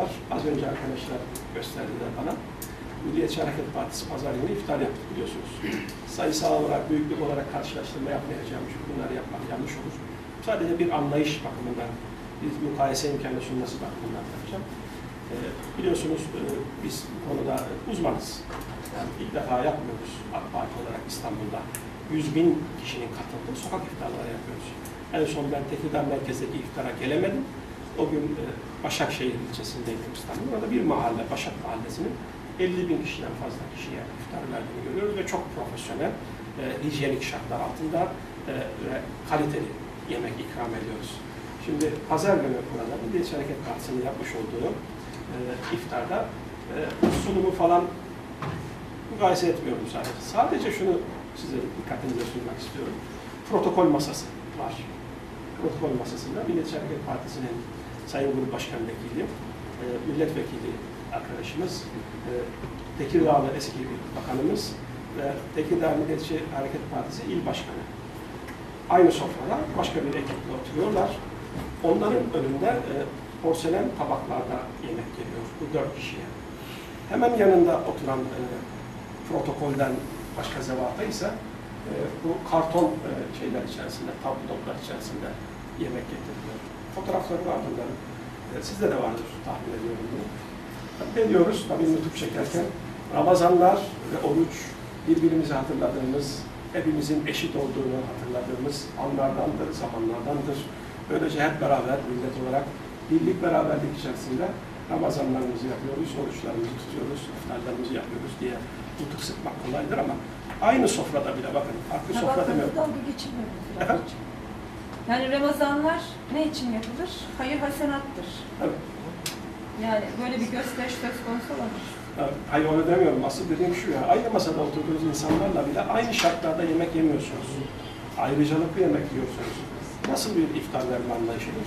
var. Az önce arkadaşlar gösterdiler bana. Milliyetçi Hareket Partisi pazar günü iftar yaptık biliyorsunuz. Sayısal olarak, büyüklük olarak karşılaştırma yapmayacağım çünkü bunları yapmak yanlış olur. Sadece bir anlayış bakımından, bir mukayese imkanı sunması bakımından yapacağım. Ee, biliyorsunuz e, biz bu konuda uzmanız. Yani ilk defa yapmıyoruz AK Parti olarak İstanbul'da. 100 bin kişinin katıldığı sokak iftarları yapıyoruz. En son ben Tekirdağ merkezdeki iftara gelemedim. O gün e, Başakşehir ilçesindeydim İstanbul'da. Orada bir mahalle, Başak Mahallesi'nin 50 bin kişiden fazla kişiye iftar verdiğini görüyoruz ve çok profesyonel, e, hijyenik şartlar altında e, ve kaliteli yemek ikram ediyoruz. Şimdi pazar günü burada Milliyetçi Hareket Partisi'nin yapmış olduğu e, iftarda e, sunumu falan mukayese etmiyorum sadece. Sadece şunu size dikkatinize sunmak istiyorum. Protokol masası var. Protokol masasında Milliyetçi Hareket Partisi'nin Sayın Grup Başkan Vekili, e, milletvekili arkadaşımız, e, Tekirdağlı eski bir bakanımız ve Tekirdağ Milliyetçi Hareket Partisi İl Başkanı. Aynı sofrada başka bir ekiple oturuyorlar. Onların önünde e, porselen tabaklarda yemek geliyor bu dört kişiye. Hemen yanında oturan e, protokolden başka zevata ise e, bu karton e, şeyler içerisinde, tablolar içerisinde yemek getiriliyor. Fotoğrafları var bunların. E, sizde de vardır tahmin ediyorum bunu. Ne diyoruz tabii nutuk çekerken? Ramazanlar ve oruç birbirimizi hatırladığımız, hepimizin eşit olduğunu hatırladığımız anlardandır, zamanlardandır. Böylece hep beraber millet olarak birlik beraberlik içerisinde Ramazanlarımızı yapıyoruz, oruçlarımızı tutuyoruz, iftarlarımızı yapıyoruz diye nutuk sıkmak kolaydır ama aynı sofrada bile bakın, farklı sofra demiyorum. Efendim? Yani Ramazanlar ne için yapılır? Hayır hasenattır. Evet. Yani böyle bir gösteriş söz konusu olabilir. Hayır onu demiyorum. Asıl dediğim şu ya, aynı masada oturduğunuz insanlarla bile aynı şartlarda yemek yemiyorsunuz. Ayrıcalıklı yemek yiyorsunuz. Nasıl bir iftar verme anlayışıdır?